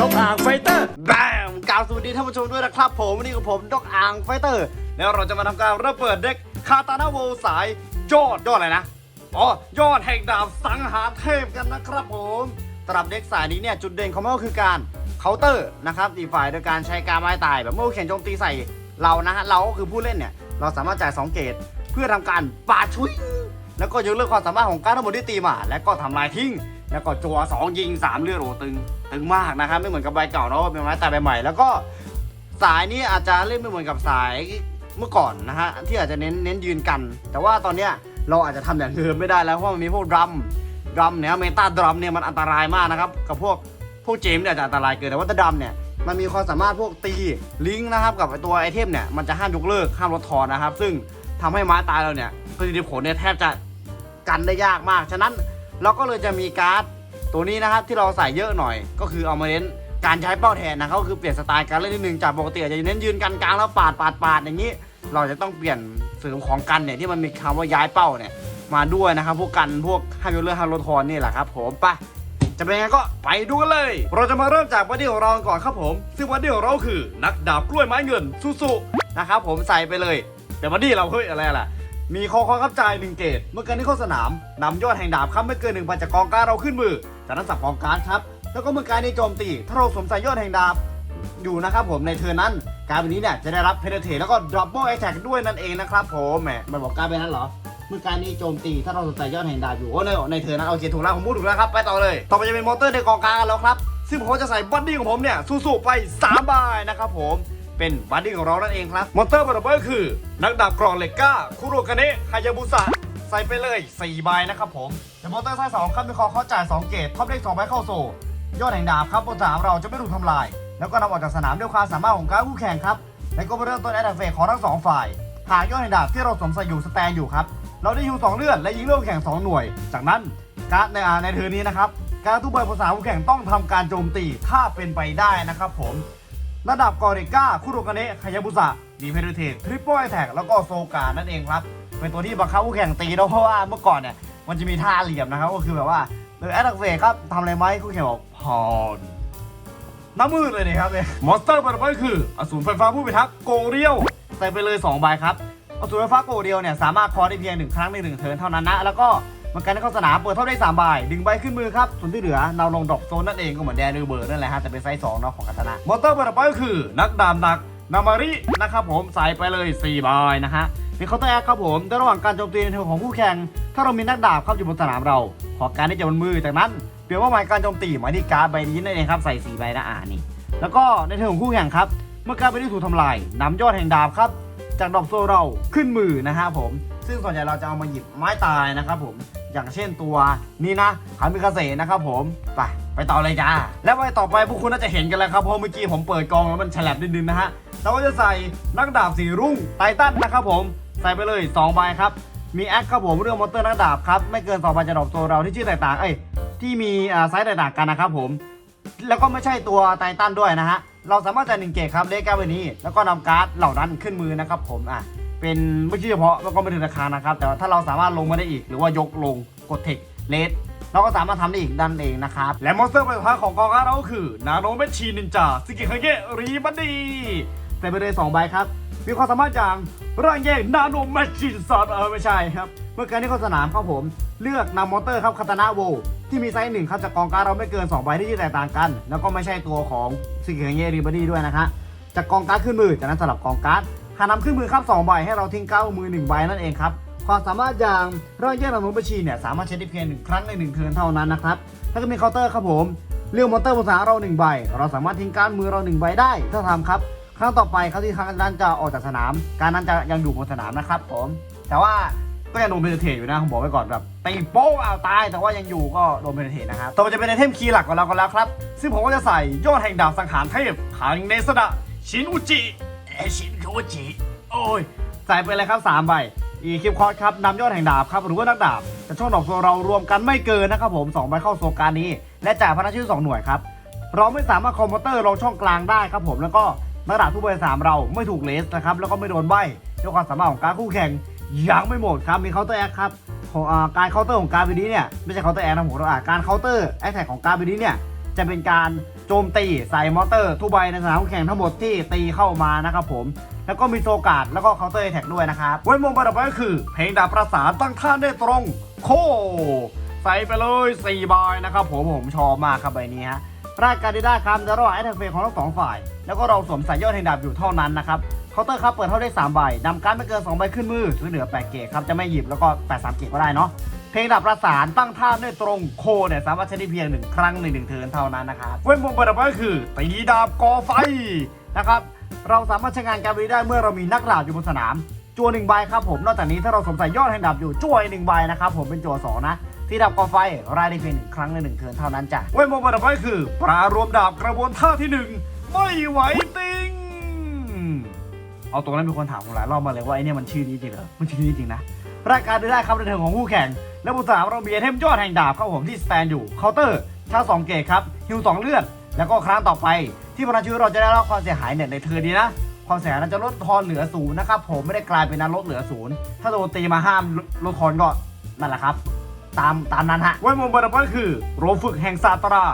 นกอ่างไฟเตอร์แบมกล่าวสวัสดีท่านผู้ชมด้วยนะครับ ผมวันนี้กับผมดอกอ่างไฟเตอร์ แล้วเราจะมาทำการระเบิดเด็กคาตานาโวสายยอดยอดอะไรนะอ๋อยอดแห่งดาบสังหารเทพกันนะครับผมสำหรับเด็กสายนี้เนี่ยจุดเด่นของมันก็คือการเคาน์เตอร์นะครับตีฝ่ายโดยการใช้การไม้ตายแบบเมื่อเขียนโจมตีใส่เรานะฮะเราก็คือผู้เล่นเนี่ยเราสามารถจ่ายสองเกตเพื่อทำการปาชุยแล้วก็ยกเลิกความสามารถของการทั้งหมดที่ตีมา แล้วก็ทำลายทิ้ง แล้วก็จัวสองยิงสามเลือดโอ้ตึง ตึงมากนะครับไม่เหมือนกับใบเก่าเนาะเป็นไม้แต่ใบใหม่ แล้วก็สายนี้อาจจะเล่นไม่เหมือนกับสายเมื่อก่อนนะฮะที่อาจจะเน้นเน้นยืนกัน แต่ว่าตอนเนี้ยเราอาจจะทำอย่างเดิมไม่ได้แล้วเพราะมันมีพวกดรัมดรัมเนี่ยเมตาดรัมเนี่ยมันอันตรายมากนะครับกับพวกพวกเจมส์เนี่ยจะอันตรายเกินแต่ว่าดรัมเนี่ยมันมีความสามารถพวกตีลิงก์นะครับกับตัวไอเทมเนี่ยมันจะห้ามยกเลิกห้ามลดทอนนะครับ ซึ่งทำให้ไม้ตายเราเนี่ยประสิทธิผลเนี่ยแทบจะกันได้ยากมาก ฉะนั้น เราก็เลยจะมีการ์ดตัวนี้นะครับที่เราใส่เยอะหน่อย ก็คือเอามาเน้นการใช้เป้าแทนนะครับก็คือเปลี่ยนสไตล์การเล่นนิดนึงจากปกติอาจจะเน้นยืนกันกลางแล้วปาดปาดปาดอย่างนี้ เราจะต้องเปลี่ยนเสริมของกันเนี่ยที่มันมีคำว่าย้ายเป้าเนี่ยมาด้วยนะครับพวกกันพวกห้ามยกเลิกห้ามลดทอนนี่แหละครับผมไปจะเป็นยังไงก็ไปดูกันเลย เราจะมาเริ่มจากบัดดี้ของเราก่อนครับผม ซึ่งบัดดี้ของเราคือ นักดาบกล้วยไม้เงินสุๆนะครับผมใส่ไปเลย แต่บัดดี้เราเฮ้ยอะไรล่ะ มีคอคอครับจ่ายหนึ่งเกตเมื่อการที่เข้าสนามนำยอดแห่งดาบครับไม่เกินหนึ่งพันจากกองการเราขึ้นมือ จากนั้นสับกองการครับ แล้วก็เมื่อการในโจมตี ถ้าเราสวมใส่ยอดแห่งดาบอยู่นะครับผมในเทิร์นนั้น การแบบนี้เนี่ยจะได้รับเพนเทแล้วก็ดรอปเบิลแอแทกด้วยนั่นเองนะครับผมแหมมันบอกการเป็นนั้นเหรอเมื่อการนี้โจมตีถ้าเราสวมใส่ยอดแห่งดาบอยู่โอ้ในในเทิร์นนั้นโอเคถูกแล้วผมพูดถูกแล้วครับ ไปต่อเลย ต่อไปจะเป็นมอเตอร์ในกองกลางแล้วครับ ซึ่งผมจะใส่บัดดี้ของผมเนี่ยสู้ๆไป3ใบนะครับผม เป็นบัดดี้ของเรานั่นเองครับมอนเตอร์บัตเตอร์คือ นักดาบกรองเหล็กก้าคุโรกาเนะฮายาบุสะใส่ไปเลย4ใบนะครับผมแต่มอนเตอร์ไซส์2ครับมีคอเขาจ่าย2เกตท็อปเลข2ใบเข้าโซยอดแห่งดาบครับบนสนามเราจะไม่ถูกทำลาย แล้วก็นำออกจากสนามด้วยความสามารถของการคู่แข่งครับแล้วก็เริ่มต้นแอดเฟกของทั้งสองฝ่ายหากยอดแห่งดาบที่เราสวมใส่อยู่สแตนอยู่ครับเราได้ฮิวสองเลือดและยิงเลือดแข่งสองหน่วย จากนั้นการดในในเทอร์นี้นะครับการทุกใบบนสนามคู่แข่งต้องทำการโจมตีถ้าเป็นไปได้นะครับผม ระดับกอริก้าคุโรกาเนะคายาบุสะดีเพนเทตทริปเปิลไอแท็กแล้วก็โซกานั่นเองครับ เป็นตัวที่บังคับคู่แข่งตีเนอะเพราะว่าเมื่อก่อนเนี่ยมันจะมีท่าเหลี่ยมนะครับ ก็คือแบบว่าโดยแอดดักเฟกครับทำอะไรไหมคู่แข่งบอกพรน้ำมืดเลยนี่ครับเนี่ยมอนสเตอร์ปัตไปคืออสูรไฟฟ้าผู้พิทักษ์โกเรียวใส่ไปเลย2ใบครับอสูรไฟฟ้าโกเรียวเนี่ยสามารถคอได้เพียงหนึ่งครั้งในหนึ่งเทิร์นเท่านั้นนะแล้วก็ มันการเข้าสนามเปิดเท่าได้3ใบดึงใบขึ้นมือครับส่วนที่เหลือเราลงดรอปโซนนั่นเองก็เหมือนแดนดูเบอร์นั่นแหละฮะแต่เป็นไซส์2เนาะของคาตานะมอนสเตอร์ปัตไปก็คือนักดาบหนักนามารินะครับผมใส่ไปเลย4ใบนะฮะมีเคาน์เตอร์แอคครับผมในระหว่างการโจมตีในเทิร์นของคู่แข่ง ถ้าเรามีนักดาบครับอยู่บนสนามเรา ขอการที่จะบนมือจากนั้นเปลี่ยนว่าหมายการโจมตีหมายที่การ์ดใบนี้นั่นเองครับใส่สีใบนะอ่านี่ แล้วก็ในเทิร์นของคู่แข่งครับ เมื่อการ์ดใบนี้ถูกทำลายนำยอดแห่งดาบครับ จากดอกโซเราขึ้นมือนะฮะผม ซึ่งส่วนใหญ่เราจะเอามาหยิบไม้ตายนะครับผม อย่างเช่นตัวนี้นะคามิคาเซนะครับผมไปไปต่อเลยจ้าและใบต่อไปพวกคุณน่าจะเห็นกันแล้วครับเพราะเมื่อกี้ผมเปิดกองแล้วมันฉลับนิดนึงนะฮะเราก็จะใส่นักดาบสีรุ่งไททันนะครับผมใส่ไปเลย2ใบครับมีแอคครับผมเรื่องมอเตอร์นักดาบครับไม่เกิน2ใบจะดรอปตัวเราที่ชื่อแตกต่างเอ้ยที่มีไซส์แตกต่างกันนะครับผมแล้วก็ไม่ใช่ตัวไททันด้วยนะฮะเราสามารถจ่ายหนึ่งเกตครับเลขการ์ดใบนี้ แล้วก็นำการ์ดเหล่านั้นขึ้นมือนะครับผมอะ เป็นไม่ใช่เฉพาะแล้วก็ไม่ถึงราคานะครับ แต่ว่าถ้าเราสามารถลงมาได้อีก หรือว่ายกลงกดเทคเลสเราก็สามารถทำได้อีกดันเองนะครับ และมอนสเตอร์ประภาของกองการเราก็คือนาโนเมชีนินจาสกิคาเกะรีบันดีใส่ไปเลย2ใบครับ มีความสามารถอย่างร่างแยกนาโนแมชชีนซอดเออไม่ใช่ครับ เมื่อการที่เข้าสนามครับผม เลือกนำมอเตอร์ครับคาตานาโวที่มีไซส์หนึ่งครับจากกองการเราไม่เกิน2ใบที่แตกต่างกัน แล้วก็ไม่ใช่ตัวของสกิคาเกะรีบันดีด้วยนะคะจากกองการดขึ้นมือจากนั้นสลับกองการด หากนำขึ้นมือครับ2ใบให้เราทิ้งเก้ามือ1ใบนั่นเองครับความสามารถอย่างร่างแยกนาโนบัญชีเนี่ยสามารถใช้ได้เพียงหนึ่งครั้งในหนึ่งเทิร์นเท่านั้นนะครับถ้าก็มีเคาน์เตอร์ครับผมเลือกมอนเตอร์ภาษาเรา1ใบ เราสามารถทิ้งการดมือเรา1ใบได้ ถ้าทำครับ ครั้งต่อไปครับที่ครั้งนั้นจะออกจากสนาม การนั้นจะยังอยู่บนสนามนะครับผม แต่ว่าก็ยังโดนเพนเทอยู่นะผมบอกไว้ก่อนแบบตีโป๊ะเอาตาย แต่ว่ายังอยู่ก็โดนเพนเทนะครับต่อไปจะเป็นไอเทมคีย์หลักของเรากันแล้วครับ ซึ่งผมก็จะใส่ยอดแห่งดาบสังหารเทพขังเนสดะชินอุจิ อชินโคจิโอ้ยใส่ไปเลยครับ3ใบอีคิปคอร์สครับนำยอดแห่งดาบครับหรือว่านักดาบจะช่องดอกตัวเรารวมกันไม่เกินนะครับผม2ใบเข้าโซการนี้ และจ่ายพนักชื่อ 2 หน่วยครับ เราไม่สามารถคอมพิวเตอร์ลงช่องกลางได้ครับผมแล้วก็นักดาบทุกใบสามเราไม่ถูกเลสนะครับแล้วก็ไม่โดนใบด้วยความสามารถของการคู่แข่งยังไม่หมดครับมีเคาน์เตอร์แอคครับของการเคาน์เตอร์ของการ์ดใบนี้เนี่ยไม่ใช่เคาน์เตอร์แอคนะผมเราอ่าการเคาน์เตอร์แอคแท็กของการ์ดใบนี้เนี่ยจะเป็นการ โจมตีใส่มอเตอร์ทุกใบในสนามแข่งทั้งหมดที่ตีเข้ามานะครับผมแล้วก็มีโซกาดแล้วก็เคาน์เตอร์แท็กด้วยนะครับเว้นวงประดับไว้ก็คือ เพลงดาบประสานตั้งท่านได้ตรง โค ใส่ไปเลย4ใบนะครับผมผมชอบมากครับใบนี้ฮะรายการที่ได้ครับจะระหว่างแอตแทเฟของทั้งสองฝ่าย แล้วก็เราสวมใส่ยอดแห่งดาบอยู่เท่านั้นนะครับเคาน์เตอร์ครับเปิดเท่าได้3ใบนำการไม่เกิน2ใบขึ้นมือหรือเหลือ8เกตครับจะไม่หยิบแล้วก็8 3เกตก็ได้เนาะเพลงดาบประสานตั้งท่าด้ตรงโคเนี่ยสามารถใช้ได้เพียงหนึ่งครั้งในหนึ่งเทิร์นเท่านั้นนะครับเว้นวงประดับไว้ก็คือตีดาบกอไฟนะครับเราสามารถใช้งานการบริได้เมื่อเรามีนักดาบอยู่บนสนามจัวหนึ่งใบครับผมนอกจากนี้ถ้าเราสวมใส่ยอดแห่งดาบอยู่จัวอีกหนึ่งใบนะครับผมเป็นจัวสองนะที่ดับกอไฟรายได้เพียงหนึ่งครั้งในหนึ่งเทิร์นเท่านั้นจ้ะเว้ยโมบันดับไฟคือ ปรารวมดาบกระบวนท่าที่หนึ่งไม่ไหวติงเอาตรงนั้นมีคนถามผมหลายรอบมาเลยว่าไอเนี่ยมันชื่อนี้จริงเหรอมันชื่อนี้จริงนะรายการได้ครับในเทิงของคู่แข่ง และบุษราเรามีไอเทมยอดแห่งดาบครับผมที่สแตนอยู่เคาน์เตอร์ชาสองเกตครับฮิวสองเลือด แล้วก็ครั้งต่อไป ที่พลังชีวิตเราจะได้รับความเสียหายเนี่ยในเทิร์นนี้นะความเสียหายนั้นจะลดทอนเหลือศูนย์นะครับผมไม่ได้กลายเป็นนั้นลดเหลือศูนย์ถ้าโดนตีมาห้ามลดทอนก็นั่นแหละครับ ตามตามนั้นฮะไว้มงบนก็คือโรฝึกแห่งซาตรา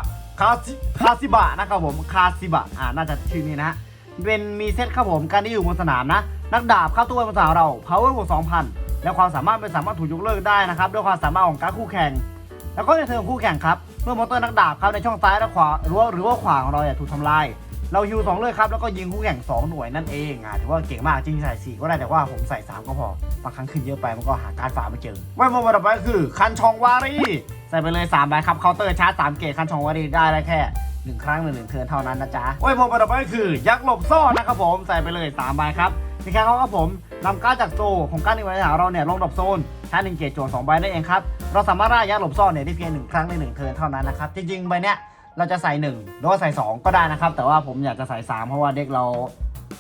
คาซิคาซิบะนะครับผมคาซิบะอ่าน่าจะชื่อนี้นะฮะเป็นมีเซตครับผมการที่อยู่บนสนามนะ นักดาบเข้าตัวภาษาเรา power บวก2,000 แล้วความสามารถเป็นสามารถถูกยกเลิกได้นะครับด้วยความสามารถของการดคู่แข่ง แล้วก็ในเทิร์นของคู่แข่งครับเมื่อมอเตอร์นักดาบครับในช่องซ้ายและขวาหรือว่าหรือว่าขวาของเราเนี่ยถูกทำลายเราฮิวสองเลยครับแล้วก็ยิงคู่แข่ง2หน่วยนั่นเองอะถือว่าเก่งมากจริงๆใส่4ก็ได้แต่ว่าผมใส่3ก็พอบางครั้งขึ้นเยอะไปมันก็หาการฝาไม่เจอไว้มาวันต่อไปก็คือคันชองวารีใส่ไปเลย3ใบครับเคาน์เตอร์ชาร์จ3เกตคันชองวารีได้ได้แค่หนึ่งครั้งหนึ่งหนึ่งเทิร์นเท่านั้นนะจ๊ะไว้มาวันต่อไปก็คือยักษ์หลบซ่อนนะครับผมใส่ไปเลย3ใบครับ มีแค่เขาครับผมนำการดจากโซของการดในวันหาเราเนี่ยลงดรอปโซนใช้หนึ่งเกตโจทย์สองใบนั่นเองครับ เราสามารถร่ายยักษ์หลบซ่อนเนี่ยได้เพียงหนึ่งครั้งในหนึ่งเทิร์นเท่านั้นนะครับ จริงๆใบเนี้ยเราจะใส่1หรือว่าใส่2ก็ได้นะครับ แต่ว่าผมอยากจะใส่3เพราะว่าเด็กเรา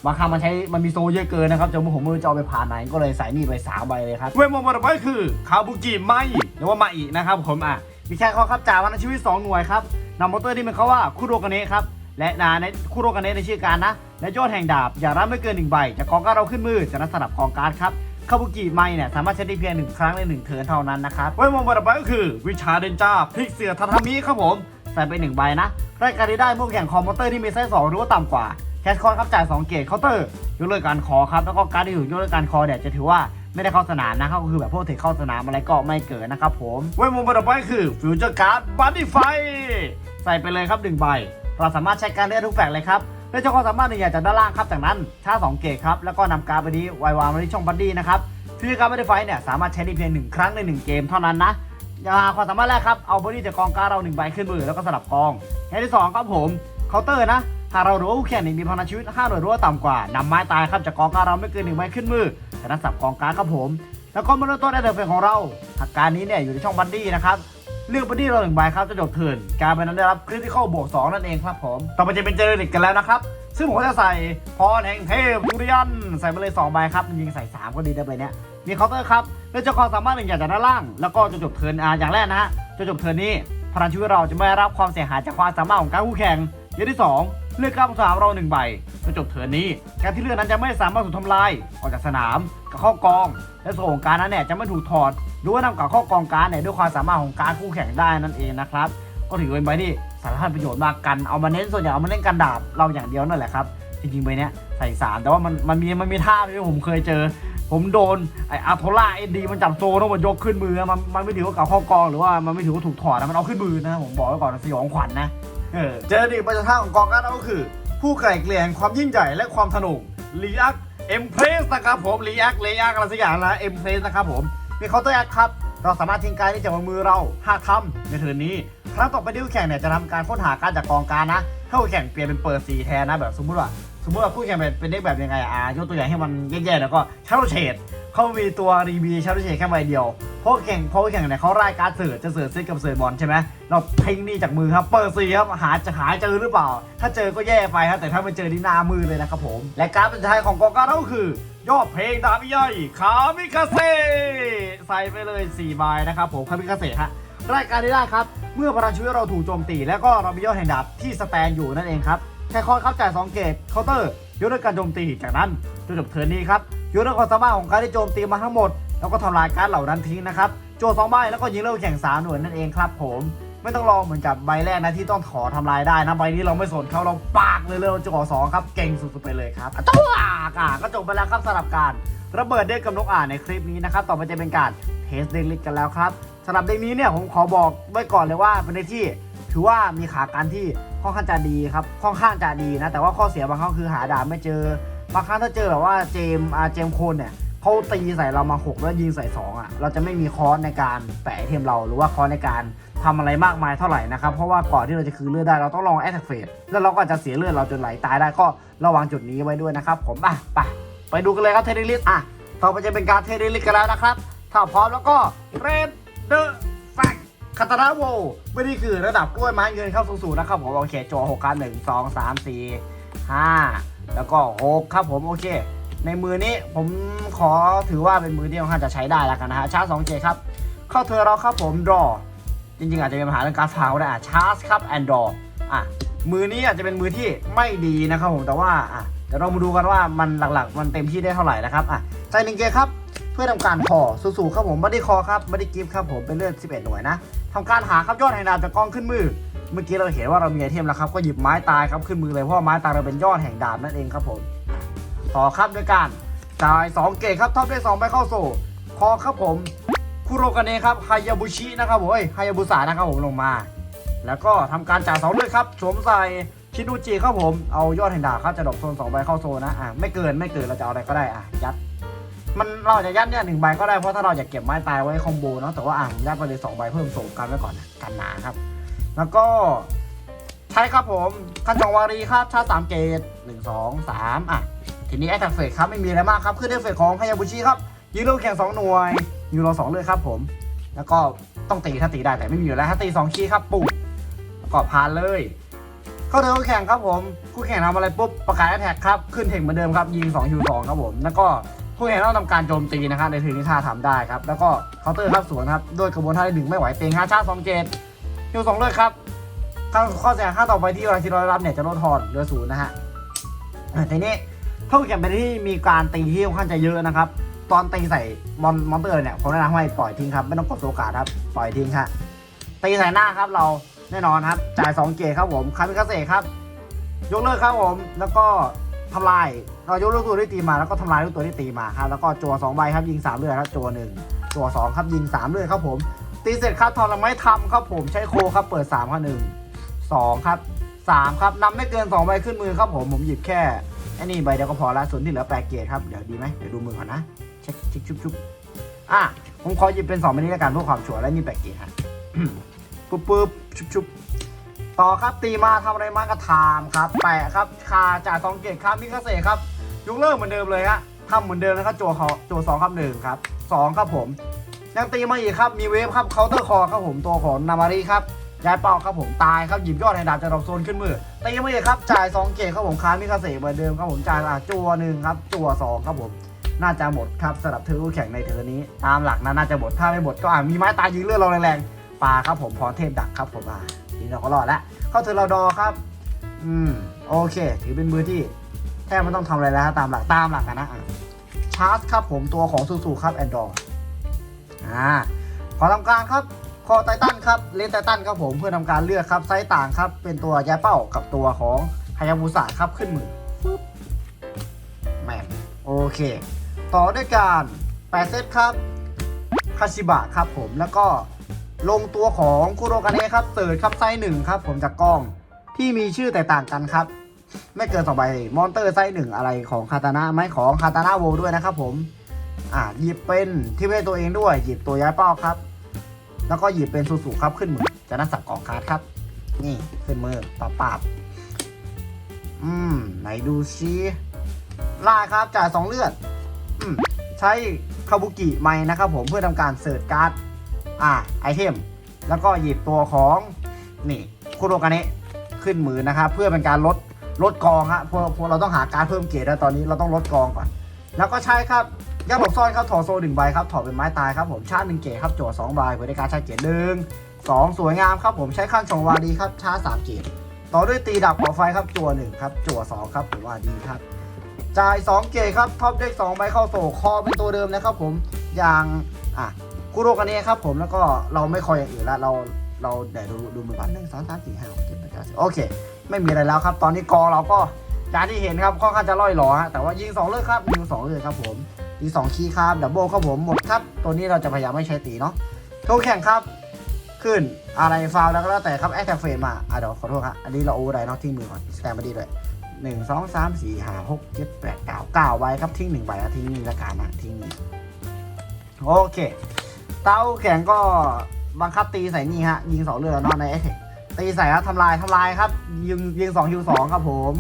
บางครั้งมันใช้มันมีโซเยอะเกินนะครับจนผมไม่รู้จะเอาไปผ่านไหนก็เลยใส่นี่ไป3ใบเลยครับเวมอนบัตรไว้คือคาบุกิไมหรือว่ามาอีนะครับผมอะมีแค่ข้อครับจ่าวันชีวิต2หน่วยครับนำมอเตอร์ที่มันเขาว่าคุโรกาเนะครับ และนาในคุโรกาเนะในชื่อการนะ และยอดแห่งดาบ อย่ารับไม่เกิน1ใบ จากกองการดเราขึ้นมือจากนั้นสลับกองการ์ดครับคาบุกิไมเนี่ยสามารถใช้ได้เพียงหนึ่งครั้งในหนึ่งเทิร์นเท่านั้นนะครับเวมอนบัตรไว้ก็คือ วิชาเดนจาพลิกเสือทาทามิครับผมใส่ไป1ใบนะรายการนี้ได้เมื่อแข่งคอมมอเตอร์ที่มีไซส์2หรือว่าต่ำกว่าแคชคอนครับจ่าย2เกตเคาน์เตอร์ยกเลิกการคอครับแล้วก็การที่อยู่ยกเลิกการคอเนี่ยจะถือว่าไม่ได้เข้าสนามนะครับก็คือแบบพวกเทคเข้าสนามอะไรก็ไม่เกิดนะครับผมเว้มุมต่อไปคือฟิวเจอร์การ์ดบัตตี้ไฟใส่ไปเลยครับ1ใบ เราสามารถใช้การเลือกทุกแฟกเลยครับและเจ้าความสามารถหนึ่งอย่างจากด้านล่างครับ จากนั้นชา2เกตครับ แล้วก็นำการ์ดไปนี้ไววางไว้ที่ช่องบัตตี้นะครับฟิวเจอการ์ดบัตตี้ไฟเนี่ยสามารถใช้ได้เพียงหนึ่งครั้งในหนึ่งเกมเท่านั้นนะอย่าความสามารถแรกครับ เอาบอดี้จากกองการดเราหนึ่งใบขึ้นมือแล้วก็สลับกองอย่างที่สองครับผมเคาน์เตอร์นะหากเรารู้ว่าคู่แข่งมีพลังชีวิต5หน่วยรือว่าต่ำกว่านำไม้ตายครับจากกองการเราไม่เกินหนึ่งใบขึ้นมือจากนั้นสับกองการครับผม แล้วก็มาเริ่มต้นได้เดิมเป็นของเราหากการนี้เนี่ยอยู่ในช่องบัดดี้นะครับ เลือกบัดดี้เราหนึ่งใบครับจะจบเทิร์นการไปนั้นได้รับคริติคอลบวกสองนั่นเองครับผม ต่อไปจะเป็นเจเนริกกันแล้วนะครับ ซึ่งผมก็จะใส่พรแห่งเทพดุริยันใส่ไปเลย2ใบครับยิงใส่3ก็ดีได้ไปเนี้ยมีเคาน์เตอร์ครับและเจ้าความสามารถหนึ่งอย่างจากด้านล่าง แล้วก็จะจบเทิร์นอ่าอย่างแรกนะฮะจะจบเทิร์นนี้พลังชีวิตเราจะไม่ได้รับความเสียหายจากความสามารถของการคู่แข่งอย่างที่สอง เลือกการสามเราหนึ่งใบจะจบเทิร์นนี้ การที่เลือกนั้นจะไม่สามารถถูกทำลายออกจากสนามกับข้อกอง และส่วนของการนั้นเนี่ยจะไม่ถูกถอดหรือว่านำกับข้อกองการเนี่ยด้วยความสามารถของการคู่แข่งได้นั่นเองนะครับก็ถือเป็นใบที่สารพัดประโยชน์มากกันเอามาเน้นส่วนใหญ่เอามาเล่นกันดาบเราอย่างเดียวนั่นแหละครับจริงๆใบเนี้ยใส่สารแต่ว่ามันมันมีมันมีท่าที่ผมเคยเจอ ผมโดนไออาโทล่าเอ็ดีมันจับโซนแล้วมันยกขึ้นมือมันมันไม่ถือว่าเก่าข้อกองหรือว่ามันไม่ถือว่าถูกถอดนะมันเอาขึ้นมือนะผมบอกไว้ก่อนสยองขวัญนะ เจอดีประจันท่าของกองการก็คือ ผู้ไก่เกลี่ยแห่งความยิ่งใหญ่และความสนุกลีอักเอ็มเพรสนะครับผมลีอักเลยักอะไรสักอย่างนะเอ็มเพรสนะครับผมมีเคาน์เตอร์แอคครับ เราสามารถทิ้งการดที่จากมือเราหากทำในเทิร์นนี้ครั้งต่อไปที่แข่งเนี่ยจะทำการค้นหาการจากกองการนะถ้าแข่งเปลี่ยนเป็นเปิดสีแทนนะแบบสมมติว่า สมมติว่าคู่แข่งเป็นเป็นเด็กแบบยังไงอะยกตัวอย่างให้มันแย่ๆแล้วก็ชาร์ลเชดเขามีตัวรีบีชาร์ลเชดแค่ใบเดียวเพราะแข่งเพราะแข่งเนี่ยเขารายการ์ดเสิร์จะเสิร์ชซิกกับเสิร์บอลใช่ไหมเราทิ้งนี่จากมือครับเปิดสีครับหาจะหาเจอหรือเปล่า ถ้าเจอก็แย่ไปครับแต่ถ้าไม่เจอนี่หน้ามือเลยนะครับผม และการดเป็นท้ายของกองการ์ดก็คือยอดเพลงดาบย่อยคามิคาเซ่ใส่ไปเลย4ใบนะครับผมคามิคาเซ่ฮะรายการนี้ได้ครับ เมื่อพลังชีวิตเราถูกโจมตี แล้วก็เรามียอดแห่งดาบที่สแตนอยู่นั่นเองครับ แค่คอนครับจ่าย2เกตเคาน์เตอร์ยกเลิกการโจมตีจากนั้นจนจบเทิร์นนี้ครับยกเลิกความสามารถของการที่โจมตีมาทั้งหมด แล้วก็ทำลายการดเหล่านั้นทิ้งนะครับโจทย์สองใบแล้วก็ยิงเลิกแข่งสามหน่วยนั่นเองครับ ผมไม่ต้องรอเหมือนกับใบแรกนะที่ต้องขอทำลายได้นะใบนี้เราไม่สนเขาเราปากเลยเลยเราจะขอสองครับเก่งสุดๆไปเลยครับตัวอะก็จบไปแล้วครับสำหรับการระเบิดเด็กกับนกอ่านในคลิปนี้นะครับต่อไปจะเป็นการเทสเด็กลิกกันแล้วครับสำหรับเด็กนี้เนี่ยผมขอบอกไว้ก่อนเลยว่าเป็นเด็กที่ ถือว่ามีขาการที่ค่อนข้างจะดีครับค่อนข้างจะดีนะแต่ว่าข้อเสียบางครั้งคือหาดาบไม่เจอบางครั้งถ้าเจอแบบว่าเจมอาเจมโคนเนี่ยเขาตีใส่เรามาหกแล้วยิงใส่สองอะเราจะไม่มีคอร์สในการแปะไอเทมเราหรือว่าคอร์สในการทำอะไรมากมายเท่าไหร่นะครับเพราะว่าก่อนที่เราจะคืนเลือดได้เราต้องลองแอตแทกเฟสแล้วเราก็จะเสียเลือดเราจนไหลตายได้ก็ระวังจุดนี้ไว้ด้วยนะครับผมอะไปไปดูกันเลยครับเทเดลิสอะต่อไปจะเป็นการเทเดลิสกันแล้วนะครับถ้าพร้อมแล้วก็เรดเดอร์ คาตานาโวไม่ได้คือระดับกล้วยไม้เงินเข้าสูงๆนะครับผมโอเคจัวหกครับหนึ่งสองสามสี่ห้าแล้วก็หกครับผมโอเค ในมือนี้ผมขอถือว่าเป็นมือที่ค่อนข้างจะใช้ได้แล้วกันนะฮะชาร์จสองเจครับ เข้าเธอเราครับผมดรอจริงๆอาจจะมีปัญหาเรื่องการฟาวได้อะชาร์จครับแอนดรออะมือนี้อาจจะเป็นมือที่ไม่ดีนะครับผมแต่ว่าอะเดี๋ยวเรามาดูกันว่ามันหลักๆ มันเต็มที่ได้เท่าไหร่นะครับอะใส่หนึ่งเจครับเพื่อทำการคอสู้ๆครับผมบัดดี้คอครับบัดดี้กิฟครับผมเป็นเลือด 11 หน่วยนะ ทำการหาครับยอดแห่งดาวจากกองขึ้นมือ เมื่อกี้เราเห็นว่าเรามีไอเทมแล้วครับ ก็หยิบไม้ตายครับขึ้นมือเลยเพราะไม้ตายเราเป็นยอดแห่งดาบนั่นเองครับผม ต่อครับด้วยการจ่าย2เกตครับท็อปได้2ไปเข้าโซ่คอครับผมคุโรกาเนะครับฮยาบุชินะครับผมเอ้ยฮายาบุสะนะครับผมลงมา แล้วก็ทำการจ่ายสองด้วยครับสวมใส่ชินูจิครับผมเอายอดแห่งดาบครับจะดอกโซนสองใบเข้าโซนนะอะไม่เกินไม่เกินเราจะเอาอะไรก็ได้อะยัด มันเราจะยัดเนี่ยหนึ่งใบก็ได้เพราะถ้าเราอยากเก็บไม้ตายไว้คอมโบเนาะแต่ว่าอะผมยัดไปเลยสองใบเพิ่มโสมกันไว้ก่อนนะกันหนาครับ แล้วก็ใช่ครับผมคันจองวารีครับชาสามเกตหนึ่งสองสามอะ ทีนี้แอตแทกเฟสครับไม่มีอะไรมากครับขึ้นเอฟเฟกของฮายาบุชิครับยืนโลแข่งสองหน่วยยูโรสองเลยครับผม แล้วก็ต้องตีถ้าตีได้แต่ไม่มีอยู่แล้วถ้าตีสองคีย์ครับปุ๊บแล้วก็ผ่านเลย เข้าเดินคู่แข่งครับผมคู่แข่งทำอะไรปุ๊บประกาศแอตแทกครับขึ้นเทคเหมือนเดิมครับยิง2ยู2ครับผม แล้วก็ คู่แข่งต้องทำการโจมตีนะครับในถึงที่ท่าทำได้ครับ แล้วก็เคาน์เตอร์ครับสวนครับด้วยกระบวนท่าที่หนึ่งไม่ไหวเต็งห้าชาร์จสองเจตยูสองเลยครับข้อข้อเสียค่าต่อไปที่เราที่เรารับเนี่ยจะลดทอนเหลือศูนย์นะฮะอะทีนี้ถ้าคู่แข่งเป็นที่มีการตีที่ค่อนข้างจะเยอะนะครับ ตอนตีใส่มอนมอนเตอร์เนี่ยผมแนะนำให้ปล่อยทิ้งครับไม่ต้องกดโอกาสครับปล่อยทิ้งครับตีใส่หน้าครับเราแน่นอนครับ จ่าย 2 เกตครับผมคามิคาเซ่ครับ ยกเลิกครับผม แล้วก็ ทำลายเรายกลิกตัวที่ตีมาแล้วก็ทำลายด้วยตัวที่ตีมาครับแล้วก็จัว2ใบครับยิง3เลือดครับจัว1จัว2ครับยิง3เลือดครับผม ตีเสร็จครับทอนละไม้ทำครับผมใช้โคครับเปิด3ครับ1สองครับสามครับนำไม่เกินสองใบขึ้นมือครับผมผมหยิบแค่ไอ้นี่ใบเดียวก็พอละส่วนที่เหลือแปดเกียรครับเดี๋ยวดีไหมเดี๋ยวดูมือก่อนนะเช็คชิคชุบชุบอะผมขอหยิบเป็นสองใบนี้แล้วกันเพื่อความชัวร์และนี่แปดเกียรฮะปุ๊บปุ๊บชุบชุบ ต่อครับตีมาทำอะไรมากระทามครับแปะครับคาจ่ายสองเกียร์ครับมิคาเซ่ครับยกเลิกเหมือนเดิมเลยฮะทำเหมือนเดิมนะครับจัวเขาจัวสองครับหนึ่งครับสองครับผมยังตีมาอีกครับมีเวฟครับเคาน์เตอร์คอครับผมตัวของนามารีครับยายเป้าครับผมตายครับหยิบยอดในดาบจะดรอปโซนขึ้นมือตีม่เลยครับจ่าย2เกตครับผมค้ามิคาเซ่เหมือนเดิมครับผมจ่ายอะจัวหนึ่งครับจัวสองครับผมน่าจะหมดครับสำหรับเธอคู่แข่งในเธอนี้ ตามหลักนะน่าจะหมดถ้าไม่หมดก็อะมีไม้ตายยิงเลือดเราแรงๆ ปลาครับผมพรเทพดักครับผมอะทีนี้เราก็รอดล้วเข้าเธอเราดอครับ อืมโอเค ถือเป็นมือที่แทบไม่ต้องทำอะไรแล้วตามหลักตามหลักนะอะชาร์จครับผมตัวของซูซูครับแอนดอรออ่าขอทำการครับคอไททันครับเลนไททันครับผมเพื่อทำการเลือกครับไซส์ต่างครับ เป็นตัวย้ายเป้ากับตัวของฮายาบุสะครับขึ้นมือฟึ๊บแม่มโอเค ต่อด้วยการแปดเซตครับคาชิบะครับผมแล้วก็ ลงตัวของคุโรกาเนะครับเสิร์ชครับไซส์หนึ่งครับ ผมจากกล้องที่มีชื่อแตกต่างกันครับ ไม่เกินสองใบมอนเตอร์ไซส์หนึ่งอะไรของคาตานะไม่ของคาตานะโวด้วยนะครับผม อ่าหยิบเป็นที่เวทตัวเองด้วย หยิบตัวย้ายเป้าครับ แล้วก็หยิบเป็นสูสูครับขึ้นมือจากนั้นสับกองคาร์ดครับ นี่ขึ้นมือปับปับอืมไหนดูซิล่าครับจ่ายสองเลือด อืมใช้คาบุกิไมนะครับผมเพื่อทำการเสิร์ชการ์ด อ่าไอเทม แล้วก็หยิบตัวของนี่คุโรกาเนะขึ้นมือนะครับ เพื่อเป็นการลดลดกองฮะพวกพวกเราต้องหาการเพิ่มเกรดแล้วตอนนี้เราต้องลดกองก่อน แล้วก็ใช้ครับยักษ์หลบซ่อนครับถอดโซ่หนึ่งใบครับถอดเป็นไม้ตายครับผมชาร์จหนึ่งเกรดครับจั่วสองใบเพื่อในการใช้เกรดหนึ่งสองสวยงามครับผมใช้ขั้นสองวาดีครับชาร์จสามเกรดต่อด้วยตีดับเป่าไฟครับจั่วหนึ่งครับจั่วสองครับผมว่าดีครับจ่ายสองเกรดครับท็อปเด็กสองใบเข้าโซ่คอเป็นตัวเดิมนะครับผมอย่างอะ คุโรกันเนะครับผมแล้วก็เราไม่คอยอย่างอื่นละเราเราเดี๋ยวดูดูมือก่อนหนึ่งสองสามสี่ห้าหกเจ็ดแปดเก้าสิบโอเค ไม่มีอะไรแล้วครับ ตอนนี้กองเราก็อย่างที่เห็นครับค่อนข้างจะล่อยหลอฮะแต่ว่ายิงสองเลือกครับยิงสองเลยครับผมยิงสองคีย์ครับดับเบิลครับผมหมดครับ ตัวนี้เราจะพยายามไม่ใช้ตีเนาะทุกแข่งครับ ขึ้นอะไรฟาวแล้วก็แล้วแต่ครับแอคแท็กเฟรมมาอะเดี๋ยวขอโทษครับอันนี้เราโอเวอร์ไดเนาะทิ้งมือก่อนสแตนบอดี้ด้วยหนึ่งสองสามสี่ห้าหกเจ็ดแปดเก้าเก้าใบครับทิ้งหนึ่งใบนะทิ้งนี่ละกันนะทิ้งนี่โอเค เต้าแข็งก็บังคับตีใส่นี่ฮะ ยิงสองเรือนอนในแอคแท็กตีใส่ครับทำลายทำลายครับ ยิงยิงสองฮิวสองครับผม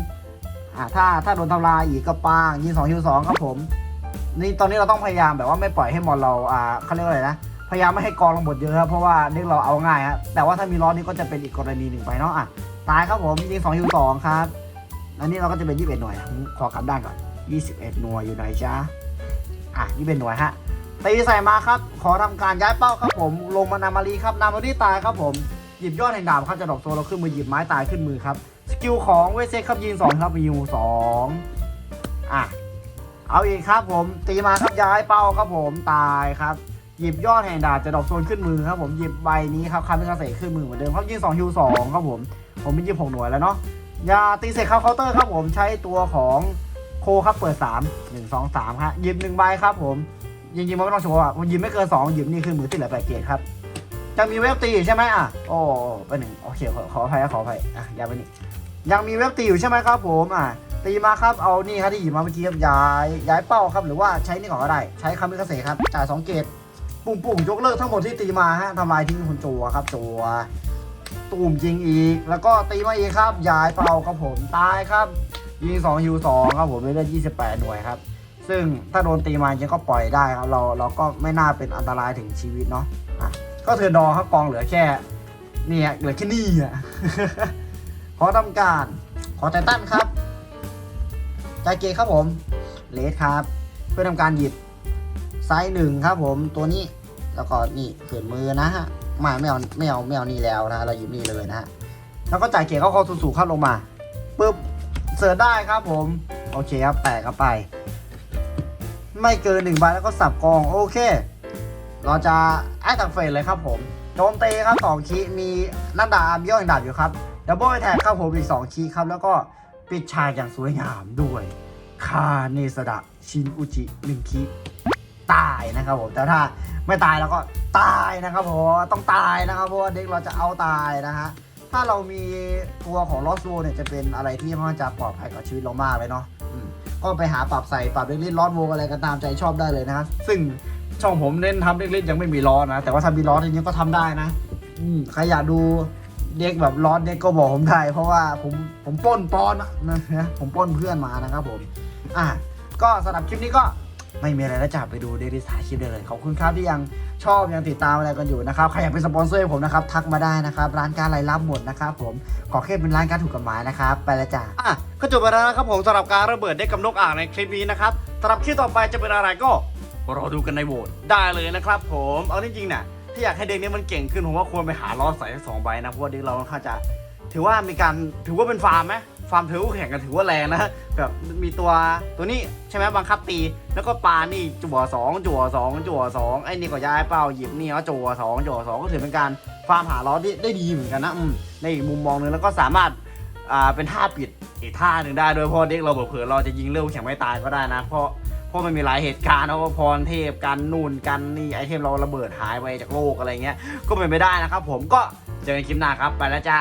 อ่าถ้าถ้าโดนทำลายอีกก็ปางยิงสองฮิวสองครับผมนี่ตอนนี้เราต้องพยายามแบบว่าไม่ปล่อยให้มอนเราอ่าเขาเรียกว่าอะไรนะพยายามไม่ให้กองลงบทเยอะครับเพราะว่าเด็กเราเอาง่ายฮะแต่ว่าถ้ามีล้อนี่ก็จะเป็นอีกกรณีหนึ่งไปเนาะอะตายครับผมยิงสองฮิวสองครับอันนี้เราก็จะเป็นยี่สิบเอ็ดหน่วยขอกลับด้านก่อนยี่สิบเอ็ดหน่วยอยู่ไหนจ๊ะอะยี่สิบเอ็ดหน่วยฮะ ตีใส่มาครับ ขอทำการย้ายเป้าครับผม ลงมานามารีครับ นามารีตายครับผม หยิบยอดแห่งดาบครับจะดอกโซเราขึ้นมือหยิบไม้ตายขึ้นมือครับ สกิลของเวเซครับยิงสองครับยิงสองอะ เอาอีกครับผม ตีมาครับย้ายเป้าครับผมตายครับหยิบยอดแห่งดาบจะดอกโซนขึ้นมือครับผมหยิบใบนี้ครับคามิคาเซขึ้นมือเหมือนเดิมครับยิงสองฮิวสองครับผมผมมียี่หกหน่วยแล้วเนาะยาตีเสร็จครับเคาน์เตอร์ครับผมใช้ตัวของโคครับเปิดสามหนึ่งสองสามครับหยิบหนึ่งใบครับผม ยิงยิงๆมันไม่ต้องโชว์อะผมหยิบไม่เกินสองหยิบนี่ขึ้นมือที่เหลือแปดเกตครับจะมีเว็บตีอยู่ใช่ไหมอะโอ้ไปหนึ่งโอเคขอขออภัยครับขออภัยอะย่าไปนี่ยังมีเว็บตีอยู่ใช่ไหมครับผมอะตีมาครับเอานี่ครับที่หยิบมาเมื่อกี้ครับย้ายย้ายเป้าครับหรือว่าใช้นี่ก่อนก็ได้ ใช้คามิคาเซครับจ่ายสองเกตปุ่มปุ่มยกเลิกทั้งหมดที่ตีมาฮะทำลายทิ้งคุณจัวครับจัวตุ่มยิงอีก แล้วก็ตีมาอีกครับย้ายเป่าครับผมตายครับยิง2ฮิว2ครับผมไม่ได้28หน่วยครับ ซึ่งถ้าโดนตีมาจริงก็ปล่อยได้ครับ เราเราก็ไม่น่าเป็นอันตรายถึงชีวิตเนาะอะก็เธอดอครับกองเหลือแค่เนี่ยเหลือแค่นี้อะขอทำการขอไททันครับใจเกครับผมเลสครับ เพื่อทำการหยิบไซส์หนึ่งครับผมตัวนี้แล้วก็นี่เขินมือนะฮะไม่ไม่เอาไม่เอาไม่เอานี่แล้วนะเราหยิบนี่เลยนะฮะแล้วก็จ่ายเกียร์เข้าคอสูงๆเข้าลงมาปุ๊บเสิร์ชได้ครับผม โอเคครับแปะเข้าไป ไม่เกินหนึ่งใบแล้วก็สับกองโอเค เราจะแอคตังเฟสเลยครับผมโจมตีครับสองคีมีนักดาบย่อยดาบอยู่ครับดับเบิลแท็กครับผมอีกสองคีครับ แล้วก็ปิดฉากอย่างสวยงามด้วยคาเนสดะชินอุจิหนึ่งคีตายนะครับผมแต่ถ้าไม่ตายแล้วก็ตายนะครับผมต้องตายนะครับเพราะว่าเด็กเราจะเอาตายนะฮะถ้าเรามีตัวของลอสโวเนี่ยจะเป็นอะไรที่ค่อนจะปลอดภัยกับชีวิตเรามากเลยเนาะ ก็ไปหาปรับใส่ปรับเล็กๆล้อสโวอะไรกันตามใจชอบได้เลยนะซึ่งช่องผมเน้นทำเล็กๆยังไม่มีล้อนะ แต่ว่าถ้ามีล้อจริงๆก็ทำได้นะ อืมใครอยากดูเด็กแบบร้อนเด็กก็บอกผมได้เพราะว่าผมผมป้นปอนอะนะผมป้นเพื่อนมานะครับผม อะก็สำหรับคลิปนี้ก็ ไม่มีอะไรแล้วจ้ะไปดูเดลิสาคลิปได้เลย ขอบคุณครับที่ยังชอบยังติดตามอะไรกันอยู่นะครับ ใครอยากเป็นสปอนเซอร์ให้ผมนะครับ ทักมาได้นะครับ ร้านการรายรับหมดนะครับผม ขอแค่เป็นร้านการถูกกฎหมายนะครับ ไปแล้วจ้ะอะก็จบไปแล้วนะครับผมสำหรับการระเบิดเด็กกับนกอ่างในคลิปนี้นะครับสำหรับคลิปต่อไปจะเป็นอะไรก็รอดูกันในโหวตได้เลยนะครับ ผมเอาจริงๆเนี่ยถ้าอยากให้เด็กนี้มันเก่งขึ้นผมว่าควรไปหาล้อใส่สองใบนะเพราะว่าเด็กเราค่อนข้างจะ ถือว่ามีการถือว่าเป็นฟาร์มไหม ฟาร์มถือว่าแข่งกันถือว่าแรงนะแบบมีตัวตัวนี้ใช่ไหมบังคับตี แล้วก็ปานี่จั่วสองจั่วสองจั่วสองไอ้นี่ก็ย้ายเป้าหยิบนี่ก็จั่วสองจั่วสองก็ถือเป็นการฟาร์มหาล้อได้ได้ดีเหมือนกันนะในอีกมุมมองหนึงแล้วก็สามารถอ่าเป็นท่าปิดอีกท่าหนึ่งได้โดยเพราะเด็กเราเผื่อเราจะยิงเร็วแข่งไม่ตายก็ได้นะ เพราะเพราะมันมีหลายเหตุการณ์นะว่าพรเทพกันนู่นกันนี่ไอเทมเราระเบิดหายไปจากโลกอะไรเงี้ยก็เป็นไม่ได้นะครับผมก็เจอกันคลิปหน้าครับไปแล้วจ้า